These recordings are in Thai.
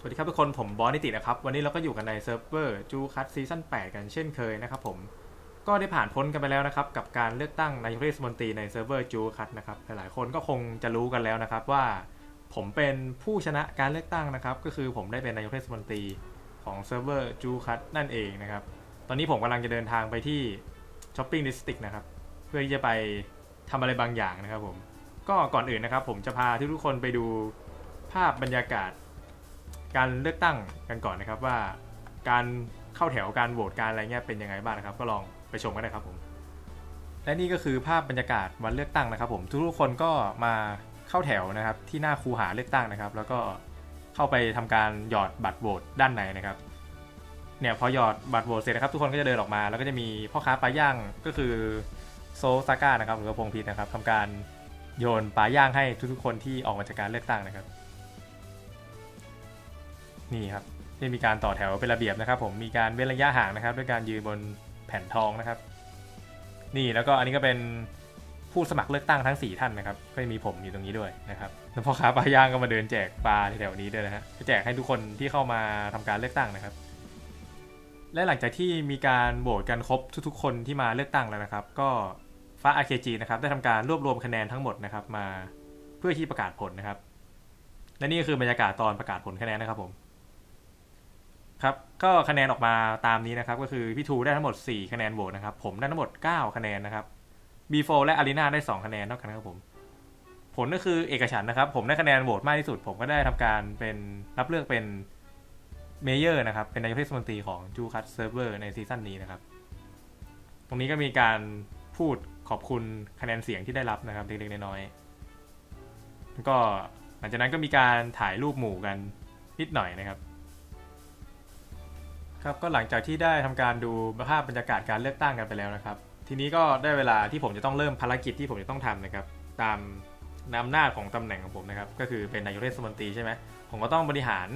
สวัสดีครับทุกคนผมบอสนิตินะครับ วันนี้เราก็อยู่กันในเซิร์ฟเวอร์จูคัตซีซั่น8 กันเช่นเคยนะครับผมก็ได้ผ่านพ้นกันไปแล้วนะครับ กับการเลือกตั้งนายกเทศมนตรีในเซิร์ฟเวอร์จูคัตนะครับหลายๆคนก็คงจะรู้กันแล้วนะครับว่า ผมเป็นผู้ชนะการเลือกตั้งนะครับ ก็คือผมได้เป็นนายกเทศมนตรีของเซิร์ฟเวอร์จูคัตนั่นเองนะครับ ตอนนี้ผมกำลังจะเดินทางไปที่ช้อปปิ้งดิสติกนะครับเพื่อที่จะไปทำอะไรบางอย่างนะครับผมก็ก่อนอื่นนะครับ ผมจะพาทุกๆคนไปดูภาพบรรยากาศ การเลือกตั้งกันก่อนนะครับว่า การเข้าแถวการโหวตการอะไรเงี้ยเป็นยังไงบ้างนะครับ ก็ลองไปชมกันนะครับผมและนี่ก็คือภาพบรรยากาศวันเลือกตั้งนะครับ ผมทุกๆคนก็มาเข้าแถวนะครับ ที่หน้าคูหาเลือกตั้งนะครับ แล้วก็เข้าไปทำการหยอดบัตรโหวตด้านในนะครับเนี่ยพอหยอดบัตรโหวตเสร็จนะครับทุกคนก็จะเดินออกมา แล้วก็จะมีพ่อค้าปลาย่างก็คือโซซาก้านะครับหรือว่าพงพิษนะครับทำการโยนปลาย่างให้ทุกๆคนที่ออกมาจากการเลือกตั้งนะครับ นี่ครับได้มีการต่อแถวเป็นระเบียบนะครับ ผมมีการเว้นระยะห่างนะครับ ด้วยการยืนบนแผ่นทองนะครับ นี่แล้วก็อันนี้ก็เป็นผู้สมัครเลือกตั้งทั้ง 4 ท่านนะครับก็มีผมอยู่ตรงนี้ด้วยนะครับแล้วพ่อค้าปลาย่างก็มาเดินแจกปลาแถวนี้ด้วยนะฮะแจกให้ทุกคนที่เข้ามาทำการเลือกตั้งนะครับ และหลังจากที่มีการโหวตกันครบทุกๆ คนที่มาเลือกตั้งแล้วนะครับ ก็ฟ้า RKG นะครับได้ทำการรวบรวมคะแนนทั้งหมดนะครับมาเพื่อที่ประกาศผลนะครับ และนี่คือบรรยากาศตอนประกาศผลคะแนนนะครับผม ครับก็คะแนนออกมาตามนี้นะครับก็คือพี่ทูได้ทั้งหมด 4 คะแนนโหวตนะครับผมได้ทั้งหมด 9 คะแนนนะครับ B4 และอารีนาได้ 2 คะแนนเท่ากันครับผม ผลก็คือเอกฉันนะครับ ผมได้คะแนนโหวตมากที่สุด ผมก็ได้ทำการเป็นรับเลือกเป็นเมเยอร์นะครับ เป็นนายกเทศมนตรีของจูคัตเซิร์ฟเวอร์ในซีซั่นนี้นะครับ ตรงนี้ก็มีการพูดขอบคุณคะแนนเสียงที่ได้รับนะครับเล็กๆน้อยๆแล้วก็หลังจากนั้นก็มีการถ่ายรูปหมู่กันนิดหน่อยนะครับ ครับก็หลังจากที่ได้ทำการดูภาพบรรยากาศการเลือกตั้งกันไปแล้วนะครับ ทีนี้ก็ได้เวลาที่ผมจะต้องเริ่มภารกิจที่ผมจะต้องทำนะครับ ตามอำนาจของตำแหน่งของผมนะครับ ก็คือเป็นนายกเทศมนตรีใช่ไหมผมก็ต้องบริหาร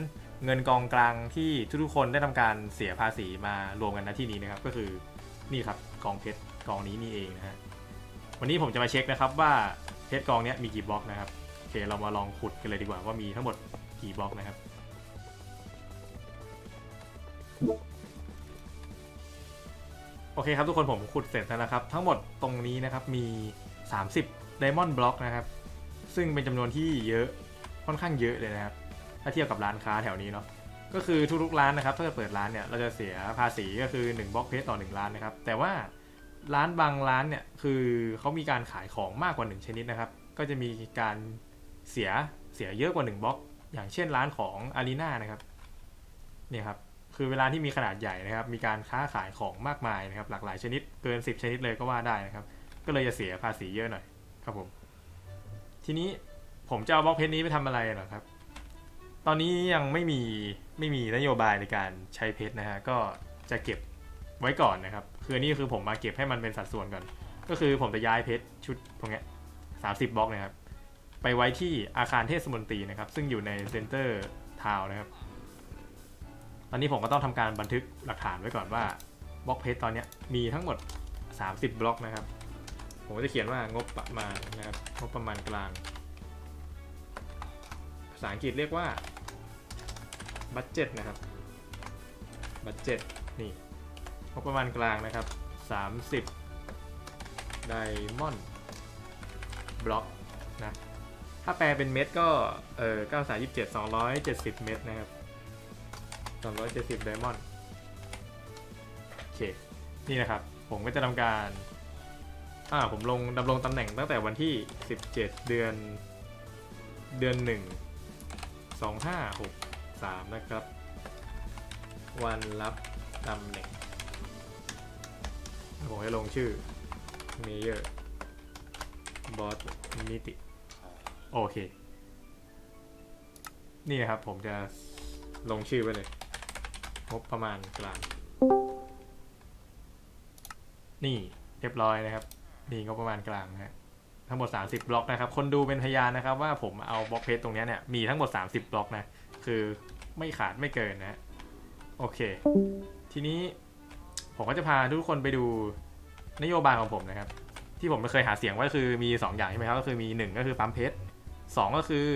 เงินกองกลางที่ทุกๆคนได้ทำการเสียภาษีมารวมกันณที่นี้นะครับ ก็คือนี่ครับกองเพชรกองนี้นี่เองนะฮะวันนี้ผมจะมาเช็คนะครับว่าเพชรกองนี้มีกี่บล็อกนะครับโอเคเรามาลองขุดกันเลยดีกว่าว่ามีทั้งหมดกี่บล็อกนะครับ โอเคครับทุกคนผมขุดเสร็จแล้วนะครับ ทั้งหมดตรงนี้นะครับมี 30 Diamond Block นะครับ ซึ่งเป็นจำนวนที่เยอะค่อนข้างเยอะเลยนะครับ ถ้าเทียบกับร้านค้าแถวนี้เนาะก็คือทุกๆร้านนะครับ ถ้าจะเปิดร้านเนี่ยเราจะเสียภาษีก็คือ1บล็อกเพชรต่อ 1 ร้านนะครับ แต่ว่าร้านบางร้านเนี่ยคือเขามีการขายของมากกว่า 1 ชนิดนะครับ ก็จะมีการเสียเสียเยอะกว่า 1บล็อก อย่างเช่นร้านของอารีนานะครับเนี่ยครับ คือเวลาที่มีขนาดใหญ่นะครับ มีการค้าขายของมากมายนะครับ หลากหลายชนิดเกิน 10 ชนิดเลยก็ว่าได้นะครับ ก็เลยจะเสียภาษีเยอะหน่อยครับผม ทีนี้ผมจะเอาบล็อกเพชรนี้ไปทำอะไรเหรอครับ ตอนนี้ยังไม่มีไม่มีนโยบายในการใช้เพชรนะฮะก็จะเก็บไว้ก่อนนะครับ คือนี่คือผมมาเก็บให้มันเป็นสัดส่วนก่อน ก็คือผมจะย้ายเพชรชุดตรงเนี้ยสามสิบบล็อกนะครับ ไปไว้ที่อาคารเทศมนตรีนะครับ ซึ่งอยู่ในเซ็นเตอร์ทาวนะครับ ตอนนี้ผมก็ต้องทำการบันทึกหลักฐานไว้ก่อนว่าบล็อกเพจตอนนี้มีทั้งหมด 30 บล็อกนะครับ ผมจะเขียนว่างบประมาณนะครับงบประมาณกลาง ภาษาอังกฤษเรียกว่าบัตเจ็ตนะครับบัตเจ็ตนี่งบประมาณกลางนะครับ 30 ไดมอนด์บล็อกนะถ้าแปลเป็นเม็ดก็เออ9 3 27 270 เม็ดนะครับ 370ไดมอนด์โอเค นี่นะครับ ผมก็จะทำการ อ่า ผมลงดำรงตำแหน่งตั้งแต่วันที่ 17 เดือน เดือน 1 2563 นะครับ วันรับตำแหน่ง ผมให้ลงชื่อเมเยอร์บอสนิติ โอเค นี่นะครับผมจะลงชื่อไว้เลย งบประมาณกลาง นี่เรียบร้อยนะครับ นี่งบประมาณกลางนะฮะทั้งหมด 30 บล็อกนะครับ คนดูเป็นพยานนะครับ ว่าผมเอาบล็อกเพจตรงนี้เนี่ยมีทั้งหมด 30 บล็อกนะ คือไม่ขาดไม่เกินนะโอเค ทีนี้ผมก็จะพาทุกคนไปดูนโยบายของผมนะครับ ที่ผมเคยหาเสียงไว้คือมี 2 อย่างใช่ไหมครับ ก็คือมี 1 ก็คือปั๊มเพชรสองก็คือ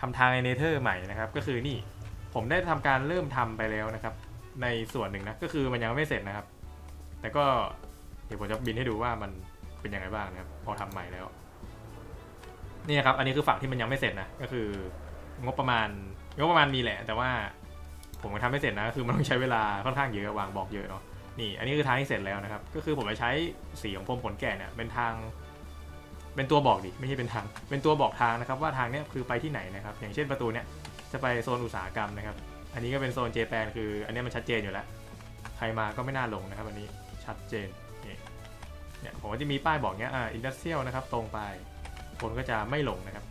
ทำทางในเนเธอร์ใหม่นะครับ ก็คือนี่ผมได้ทำการเริ่มทำไปแล้วนะครับ ในส่วนหนึ่งนะ ก็คือมันยังไม่เสร็จนะครับ แต่ก็เดี๋ยวผมจะบินให้ดูว่ามันเป็นยังไงบ้างนะครับ พอทำใหม่แล้ว นี่นะครับ อันนี้คือฝั่งที่มันยังไม่เสร็จนะ ก็คืองบประมาณงบประมาณมีแหละ แต่ว่าผมก็ทำไม่เสร็จนะ คือมันต้องใช้เวลาค่อนข้างเยอะวางบอกเยอะเนาะนี่อันนี้คือทางที่เสร็จแล้วนะครับ ก็คือผมจะใช้สีของพรมขนแกะเนี่ยเป็นทาง เป็นตัวบอกดิไม่ใช่เป็นทาง เป็นตัวบอกทางนะครับ ว่าทางเนี้ยคือไปที่ไหนนะครับ อย่างเช่นประตูเนี้ยจะไปโซนอุตสาหกรรมนะครับ อันนี้ก็เป็นโซนเจแปนคือ อันนี้มันชัดเจนอยู่แล้ว ใครมาก็ไม่น่าลงนะครับอันนี้ชัดเจนเนี่ยผมก็จะมีป้ายบอกเนี้ยอ่าอินดัสเซียลนะครับ ตรงไปคนก็จะไม่หลงนะครับ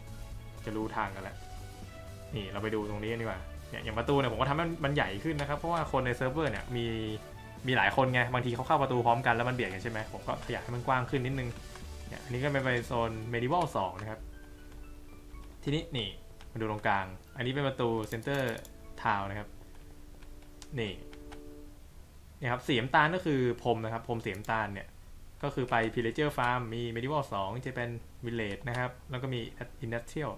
จะรู้ทางกันแล้วนี่เราไปดูตรงนี้กันดีกว่าเนี่ยอย่างประตูเนี่ยผมก็ทำให้มันใหญ่ขึ้นนะครับเพราะว่าคนในเซิร์ฟเวอร์เนี่ยมีมีหลายคนไงบางทีเขาเข้าประตูพร้อมกันแล้วมันเบียดกันใช่ไหมผมก็ขยายให้มันกว้างขึ้นนิดนึงเนี่ยอันนี้ก็เป็นไปโซน medieval 2 นะครับ ทีนี้นี่มาดูตรงกลาง อันนี้เป็นประตู center town นะครับ นี่นี่ครับสีน้ำตาลก็คือพรมนะครับพรมสีน้ำตาลเนี่ย ก็คือไป pillager farm มี medieval 2จะเป็น village นะครับ แล้วก็มี industrial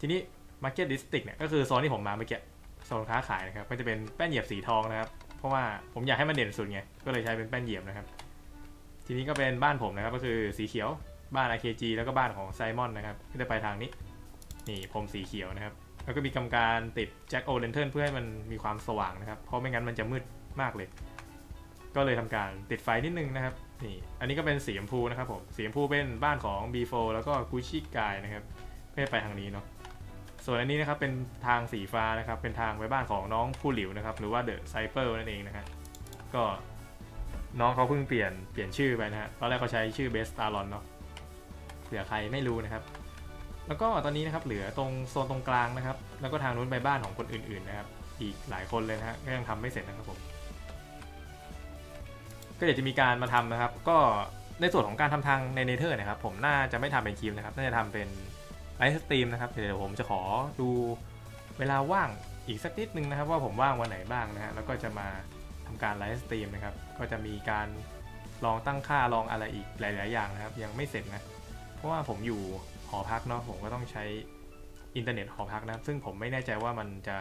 ทีนี้ market district เนี่ยก็คือโซนที่ผมมาเมื่อกี้โซนค้าขายนะครับ ก็จะเป็นแป้นเหยียบสีทองนะครับ เพราะว่าผมอยากให้มันเด่นสุดไง ก็เลยใช้เป็นแป้นเหยียบนะครับ ทีนี้ก็เป็นบ้านผมนะครับ ก็คือสีเขียวบ้าน RKG แล้วก็บ้านของไซมอนนะครับก็จะไปทางนี้ นี่ผมสีเขียวนะครับ แล้วก็มีกำการติดแจ็คโอเลนเทิร์เพื่อให้มันมีความสว่างนะครับ เพราะไม่งั้นมันจะมืดมากเลย ก็เลยทำการติดไฟนิดนึงนะครับ นี่ อันนี้ก็เป็นสีชมพูนะครับผม สีชมพูเป็นบ้านของ B4 แล้วก็ Gucci Guy นะครับ เพื่อไปทางนี้เนาะ ส่วนอันนี้นะครับเป็นทางสีฟ้านะครับ เป็นทางไปบ้านของน้องผู้หลิวนะครับ หรือว่าเดอะไซเปอร์นั่นเองนะฮะ ก็น้องเขาเพิ่งเปลี่ยนเปลี่ยนชื่อไปนะฮะ ตอนแรกเขาใช้ชื่อเบสตาลอนเนาะ เผื่อใครไม่รู้นะครับ แล้วก็ตอนนี้นะครับเหลือตรงโซนตรงกลางนะครับ แล้วก็ทางนู้นไปบ้านของคนอื่นๆนะครับ อีกหลายคนเลยนะฮะก็ยังทำไม่เสร็จนะครับผม ก็เดี๋ยวจะมีการมาทำนะครับ ก็ในส่วนของการทำทางในเนเธอร์นะครับ ผมน่าจะไม่ทำเป็นคลิปนะครับ น่าจะทำเป็นไลฟ์สตรีมนะครับเดี๋ยวผมจะขอดูเวลาว่างอีกสักนิดนึงนะครับ ว่าผมว่างวันไหนบ้างนะฮะแล้วก็จะมาทำการไลฟ์สตรีมนะครับ ก็จะมีการลองตั้งค่าลองอะไรอีกหลาย ๆ อย่างนะครับ ยังไม่เสร็จนะ เพราะว่าผมอยู่ หอพักเนาะผมก็ต้องใช้อินเทอร์เน็ตหอพักนะครับ ซึ่งผมไม่แน่ใจว่ามันจะ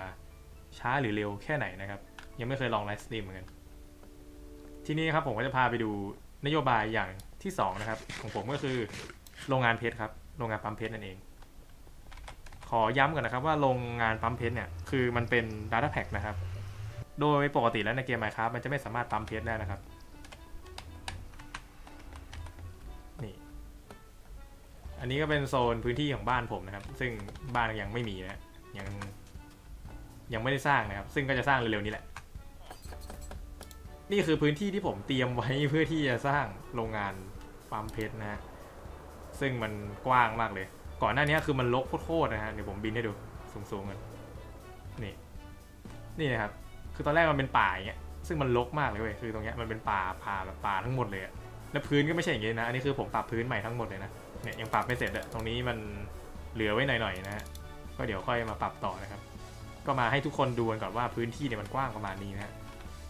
ช้าหรือเร็วแค่ไหนนะครับ ยังไม่เคยลองไลฟ์สตรีมเหมือนกัน ทีนี้ครับผมก็จะพาไปดูนโยบายอย่างที่สองนะครับของผมก็คือโรงงานเพชรครับโรงงานปั๊มเพชรนั่นเอง ขอย้ำก่อนนะครับว่าโรงงานปั๊มเพชรเนี่ยคือมันเป็น Data Pack นะครับ โดยปกติแล้วในเกม Minecraft มันจะไม่สามารถปั๊มเพชรได้นะครับ อันนี้ก็เป็นโซนพื้นที่ของบ้านผมนะครับ ซึ่งบ้านยังไม่มีนะยังยังไม่ได้สร้างนะครับ ซึ่งก็จะสร้างเร็วๆนี้แหละ นี่คือพื้นที่ที่ผมเตรียมไว้เพื่อที่จะสร้างโรงงานปั๊มเพชรนะฮะซึ่งมันกว้างมากเลย ก่อนหน้านี้คือมันรกโคตรนะฮะเดี๋ยวผมบินให้ดูสูงๆกันนี่นี่นะครับ คือตอนแรกมันเป็นป่าอย่างเงี้ยซึ่งมันรกมากเลยเว้ยคือตรงเนี้ยมันเป็นป่าป่าแบบป่าทั้งหมดเลยอะ แล้วพื้นก็ไม่ใช่อย่างงี้นะ อันนี้คือผมปรับพื้นใหม่ทั้งหมดเลยนะ เนี่ยยังปรับไม่เสร็จอะตรงนี้มันเหลือไว้หน่อยๆนะฮะ ก็เดี๋ยวค่อยมาปรับต่อนะครับ ก็มาให้ทุกคนดูกันก่อนว่าพื้นที่เนี่ยมันกว้างประมาณนี้นะฮะ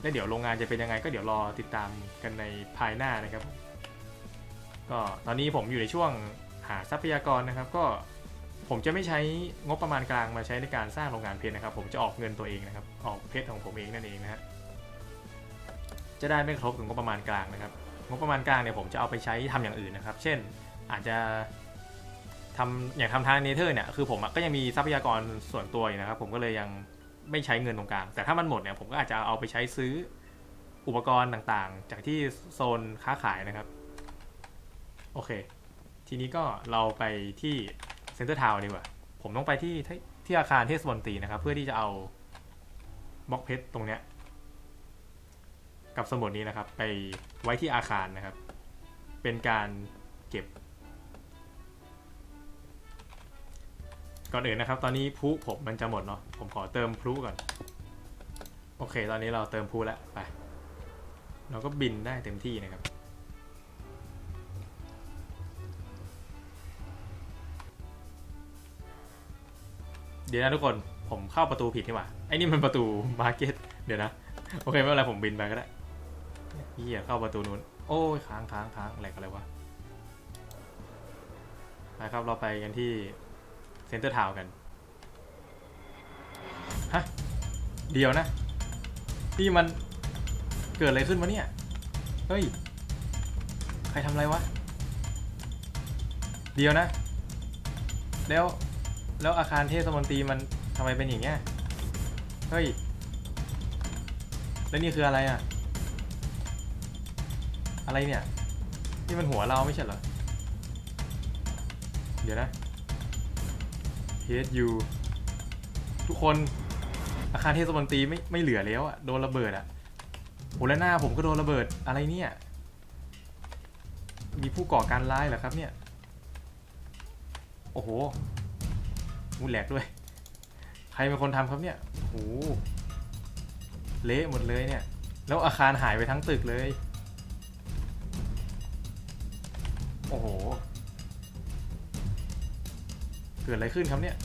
แล้วเดี๋ยวโรงงานจะเป็นยังไงก็เดี๋ยวรอติดตามกันในภายหน้านะครับ ก็ตอนนี้ผมอยู่ในช่วงหาทรัพยากรนะครับ ก็ผมจะไม่ใช้งบประมาณกลางมาใช้ในการสร้างโรงงานเพชรนะครับ ผมจะออกเงินตัวเองนะครับ ออกเพชรของผมเองนั่นเองนะฮะ จะได้ไม่กรบกับงบประมาณกลางนะครับ งบประมาณกลางเนี่ยผมจะเอาไปใช้ทำอย่างอื่นนะครับ เช่นอาจจะทำอย่างทำทางเนเธอร์เนี่ยคือผมก็ยังมีทรัพยากรส่วนตัวอยู่นะครับ ผมก็เลยยังไม่ใช้เงินตรงกลาง แต่ถ้ามันหมดเนี่ยผมก็อาจจะเอาไปใช้ซื้ออุปกรณ์ต่างๆ จากที่โซนค้าขายนะครับ โอเค ทีนี้ก็เราไปที่เซ็นเตอร์ทาวน์ดีกว่า ผมต้องไปที่ที่ที่อาคารเทศมนตรีนะครับ เพื่อที่จะเอาบล็อกเพชรตรงเนี้ย กับสมุดนี้นะครับ ไปไว้ที่อาคารนะครับ เป็นการเก็บ ก่อนอื่นนะครับ ตอนนี้พลุผมมันจะหมดเนาะผมขอเติมพลุก่อน โอเค ตอนนี้เราเติมพลุแล้วไป เราก็บินได้เต็มที่นะครับเดี๋ยวนะทุกคน ผมเข้าประตูผิดนี่หว่า ไอ้นี่มันประตูมาร์เก็ต เดี๋ยวนะ โอเคไม่เป็นไรผมบินไปก็ได้ เฮียเข้าประตูนู้น โอ้ยค้างค้างค้างอะไรกันเลยวะไปครับเราไปกันที่เซ็นเตอร์ทาวกัน ฮะ เดียวนะนี่มันเกิดอะไรขึ้นวะเนี่ย เฮ้ย ใครทำอะไรวะ เดียวนะ แล้ว แล้วอาคารเทศมนตรีมันทำไมเป็นอย่างเงี้ย เฮ้ย แล้วนี่คืออะไรอะ อะไรเนี่ย นี่มันหัวเราไม่ใช่เหรอ เดี๋ยวนะ HU ทุกคนอาคารเทศมนตรีไม่ไม่เหลือแล้วอะโดนระเบิดอะโหแล้วหน้าผมก็โดนระเบิดอะไรเนี่ย มีผู้ก่อการร้ายเหรอครับเนี่ย โอ้โหมูแหลกด้วย ใครเป็นคนทำครับเนี่ยโอ้โหเละหมดเลยเนี่ย แล้วอาคารหายไปทั้งตึกเลย โอ้โห เกิดอะไรขึ้นครับเนี่ย